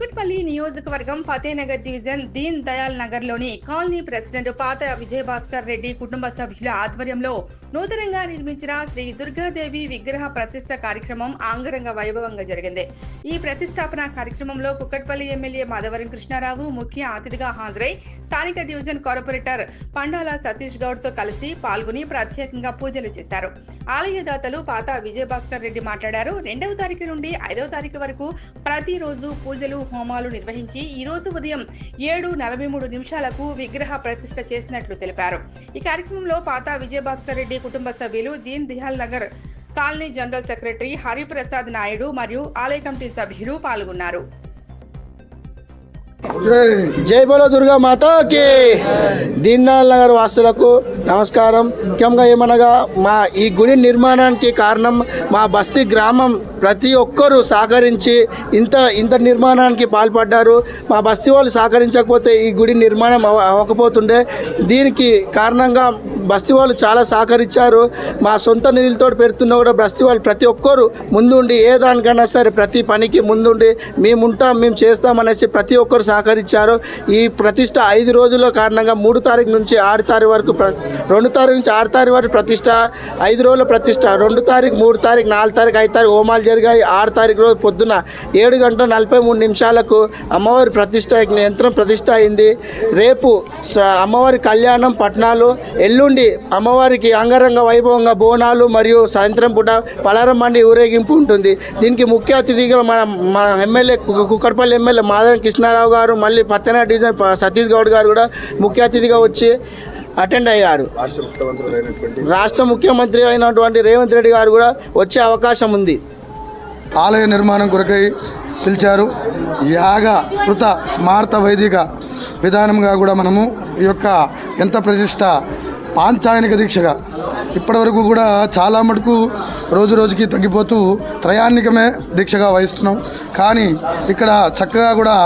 good Tadepalli నియోజకవర్గం Fatehnagar division Deen Dayal నగర్లోని colony president పాత విజయభాస్కర్ రెడ్డి కుటుంబ సభ్యుల ఆధ్వర్యంలో నూతనంగా నిర్మించిన శ్రీ దుర్గాదేవి విగ్రహ ప్రతిష్ట కార్యక్రమం ఆంగరంగ వైభవంగా జరిగింది. ఈ ప్రతిష్టాపన కార్యక్రమంలో కుకట్పల్లి ఎమ్మెల్యే మాధవరం కృష్ణారావు ముఖ్య అతిథిగా హాజరై స్థానిక డివిజన్ కార్పొరేటర్ పండాల సతీష్ గౌడ్తో కలిసి పాల్గొని ప్రత్యేకంగా పూజలు చేశారు. ఆలయదాతలు పాత విజయభాస్కర్ రెడ్డి మాట్లాడారు. రెండవ తారీఖు నుండి ఐదవ తారీఖు వరకు ప్రతిరోజు పూజలు కార్యక్రమాలు నిర్వహించి ఈరోజు ఉదయం ఏడు నలభై మూడు నిమిషాలకు విగ్రహ ప్రతిష్ట చేసినట్లు తెలిపారు. ఈ కార్యక్రమంలో పాత విజయభాస్కర్ రెడ్డి కుటుంబ సభ్యులు Deen Dayal Nagar colony general secretary Hariprasad Naidu మరియు ఆలయ కమిటీ సభ్యులు పాల్గొన్నారు. జై జై బోలో దుర్గా మాతకి. దీన్దయాల్ నగర్ వాసులకు నమస్కారం. ముఖ్యంగా ఏమనగా మా ఈ గుడి నిర్మాణానికి కారణం మా బస్తీ గ్రామం ప్రతి ఒక్కరూ సహకరించి ఇంత ఇంత నిర్మాణానికి పాల్పడ్డారు. మా బస్తీ వాళ్ళు సహకరించకపోతే ఈ గుడి నిర్మాణం అవ- అవ్వకపోతుండే. దీనికి కారణంగా బస్తీ వాళ్ళు చాలా సహకరించారు. మా సొంత నిధులతో పెడుతున్నా కూడా బస్తీ వాళ్ళు ప్రతి ఒక్కరు ముందుండి ఏ దానికైనా సరే ప్రతి పనికి ముందుండి మేము ఉంటాం మేము చేస్తామనేసి ప్రతి ఒక్కరు సహకరించారు. ఈ ప్రతిష్ట ఐదు రోజుల కారణంగా మూడు తారీఖు నుంచి ఆరు తారీఖు వరకు రెండు తారీఖు నుంచి ఆరు తారీఖు వరకు ప్రతిష్ట ఐదు రోజుల ప్రతిష్ట రెండు తారీఖు మూడు తారీఖు నాలుగు తారీఖు ఐదు తారీఖు హోమాలు జరిగాయి. ఆరు తారీఖు రోజు పొద్దున ఏడు గంటల నలభై మూడు నిమిషాలకు అమ్మవారి ప్రతిష్ట యంత్రం ప్రతిష్ట అయింది. రేపు అమ్మవారి కళ్యాణం పట్నాలు ఎల్లుండి అమ్మవారికి అంగరంగ వైభవంగా బోనాలు మరియు సాయంత్రం పూట పలారం మండి ఊరేగింపు ఉంటుంది. దీనికి ముఖ్య అతిథిగా మన మన ఎమ్మెల్యే కుక్కడపల్లి ఎమ్మెల్యే మాధవన్ కృష్ణారావు గారు మళ్ళీ పత్తన డివిజన్ సతీష్ గౌడ్ గారు కూడా ముఖ్య అతిథిగా వచ్చి అటెండ్ అయ్యారు. రాష్ట్ర ముఖ్యమంత్రి అయినటువంటి రేవంత్ రెడ్డి గారు కూడా వచ్చే అవకాశం ఉంది. ఆలయ నిర్మాణం కొరకై పిలిచారు. యాగ కృత స్మార్త వైదిక విధానంగా కూడా మనము ఈ యొక్క ఎంత ప్రతిష్ట పాంచాయనిక దీక్షగా ఇప్పటివరకు కూడా చాలా మటుకు రోజు రోజుకి తగ్గిపోతూ త్రయాన్నికమే దీక్షగా వహిస్తున్నాం. కానీ ఇక్కడ చక్కగా కూడా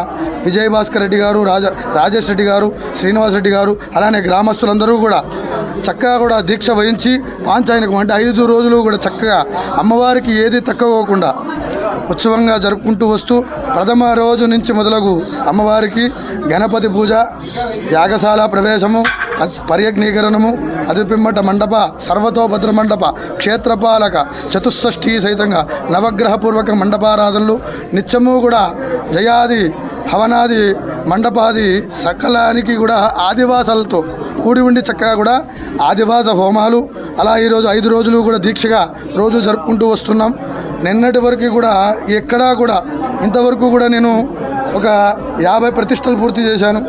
విజయభాస్కర్ రెడ్డి గారు రాజ రాజేష్ రెడ్డి గారు శ్రీనివాస్ రెడ్డి గారు అలానే గ్రామస్తులందరూ కూడా చక్కగా కూడా దీక్ష వహించి పాంచాయనకు అంటే ఐదు రోజులు కూడా చక్కగా అమ్మవారికి ఏది తక్కువకుండా ఉత్సవంగా జరుపుకుంటూ వస్తూ ప్రథమ రోజు నుంచి మొదలగు అమ్మవారికి గణపతి పూజ యాగశాల ప్రవేశము పర్యజ్ఞీకరణము అదిపిమ్మట మండప సర్వతోభద్ర మండప క్షేత్రపాలక చతుషష్ఠి సహితంగా నవగ్రహపూర్వక మండపారాధనలు నిత్యము కూడా జయాది హవనాది మండపాది సకలానికి కూడా ఆదివాసాలతో కూడి ఉండి చక్కగా కూడా ఆదివాస హోమాలు అలా ఈరోజు ఐదు రోజులు కూడా దీక్షగా రోజు జరుపుకుంటూ వస్తున్నాం. నిన్నటి వరకు కూడా ఎక్కడా కూడా ఇంతవరకు కూడా నేను ఒక యాభై ప్రతిష్టలు పూర్తి చేశాను.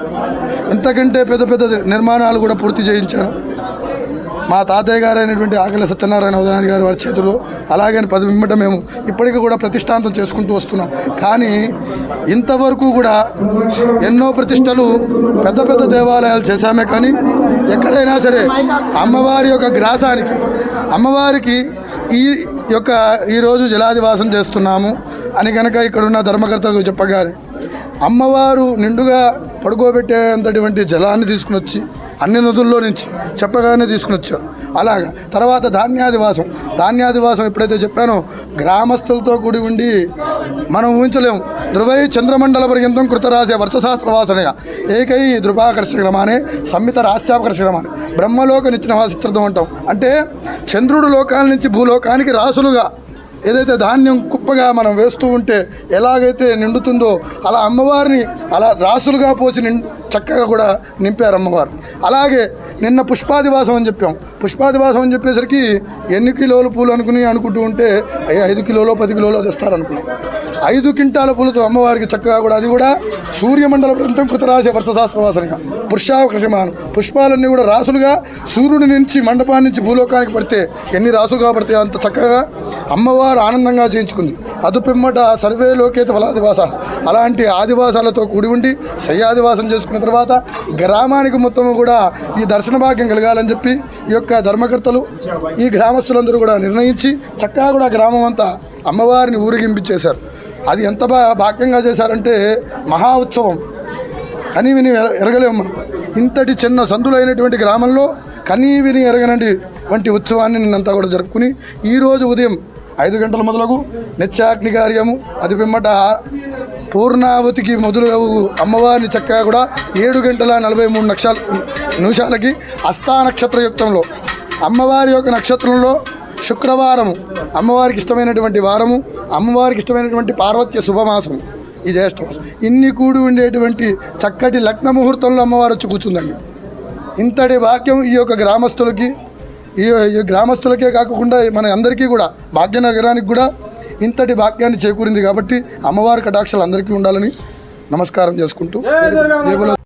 ఇంతకంటే పెద్ద పెద్ద నిర్మాణాలు కూడా పూర్తి చేయించాను. మా తాతయ్య గారైనటువంటి ఆకలి సత్యనారాయణ ఉదయనారాయణ గారి వారి చేతులు అలాగే పది మిమ్మట మేము ఇప్పటికీ కూడా ప్రతిష్టాంతం చేసుకుంటూ వస్తున్నాం. కానీ ఇంతవరకు కూడా ఎన్నో ప్రతిష్టలు పెద్ద పెద్ద దేవాలయాలు చేశామే కానీ ఎక్కడైనా సరే అమ్మవారి యొక్క గ్రాసానికి అమ్మవారికి ఈ యొక్క ఈరోజు జలాదివాసం చేస్తున్నాము అని కనుక ఇక్కడున్న ధర్మకర్తలకు చెప్పగారు అమ్మవారు నిండుగా పడుకోబెట్టేంతటువంటి జలాన్ని తీసుకుని వచ్చి అన్ని నదుల్లో నుంచి చెప్పగానే తీసుకుని వచ్చారు. అలాగా. తర్వాత ధాన్యాదివాసం. ధాన్యాదివాసం ఎప్పుడైతే చెప్పానో గ్రామస్తులతో కూడి ఉండి మనం ఊహించలేము. ధృవై చంద్రమండల పర్యంతం కృతరాసే వర్షశాస్త్ర వాసనయ ఏకై ధృపాకర్షక్రమానే సంహిత రాస్యాపకర్షక్రమాన్ని బ్రహ్మలోక నిచ్చిన చిత్రతం అంటాం. అంటే చంద్రుడు లోకాల నుంచి భూలోకానికి రాసులుగా ఏదైతే ధాన్యం కుప్పగా మనం వేస్తూ ఉంటే ఎలాగైతే నిండుతుందో అలా అమ్మవారిని అలా రాసులుగా పోసి నిం చక్కగా కూడా నింపారు అమ్మవారు. అలాగే నిన్న పుష్పాదివాసం అని చెప్పాం. పుష్పాదివాసం అని చెప్పేసరికి ఎన్ని కిలోలు పూలు అనుకుని అనుకుంటూ ఉంటే అయ్యా ఐదు కిలోలో పది కిలోలో తెస్తారనుకున్నాం ఐదు క్వింటాల పూలతో అమ్మవారికి చక్కగా కూడా అది కూడా సూర్యమండల ప్రాంతం కృతరాశి వర్షశాస్త్రవాసనగా పురుషావకర్షమానం పుష్పాలన్నీ కూడా రాసులుగా సూర్యుడి నుంచి మండపాన్ని నుంచి భూలోకానికి పడితే ఎన్ని రాసులుగా పడితే అంత చక్కగా అమ్మవారు ఆనందంగా చేయించుకుంది. అదు పిమ్మట ఫలాదివాస. అలాంటి ఆదివాసాలతో కూడి ఉండి శయ్యాదివాసం చేసుకున్న తర్వాత గ్రామానికి మొత్తము కూడా ఈ దర్శన భాగ్యం కలగాలని చెప్పి ఈ యొక్క ధర్మకర్తలు ఈ గ్రామస్తులందరూ కూడా నిర్ణయించి చక్కగా కూడా గ్రామం అంతా అమ్మవారిని ఊరేగింపించేశారు. అది ఎంత బా భాగ్యంగా చేశారంటే మహా ఉత్సవం. కనీ విని ఎరగలేము మనం. ఇంతటి చిన్న సందులైనటువంటి గ్రామంలో కనీ విని ఎరగనండి వంటి ఉత్సవాన్ని నిన్నంతా కూడా జరుపుకుని ఈరోజు ఉదయం ఐదు గంటల మొదలకు నిత్యాగ్ని కార్యము. అది పిమ్మట పూర్ణావతికి మొదలు అమ్మవారిని చక్కగా కూడా ఏడు గంటల నలభై మూడు నక్షాల నిమిషాలకి అస్థా నక్షత్రయుక్తంలో. అమ్మవారి యొక్క నక్షత్రంలో శుక్రవారము. అమ్మవారికి ఇష్టమైనటువంటి వారము. అమ్మవారికి ఇష్టమైనటువంటి పార్వత్య శుభమాసం ఈ జ్యేష్ఠమాసం. ఇన్ని కూడి ఉండేటువంటి చక్కటి లగ్న ముహూర్తంలో అమ్మవారు వచ్చి కూర్చుందండి. ఇంతటి వాక్యం ఈ యొక్క గ్రామస్తులకి ఈ గ్రామస్తులకే కాకుండా మన అందరికీ కూడా భాగ్యనగరానికి కూడా ఇంతటి వాక్యాన్ని చేకూరింది కాబట్టి అమ్మవారి కటాక్షాలు అందరికీ ఉండాలని నమస్కారం చేసుకుంటూ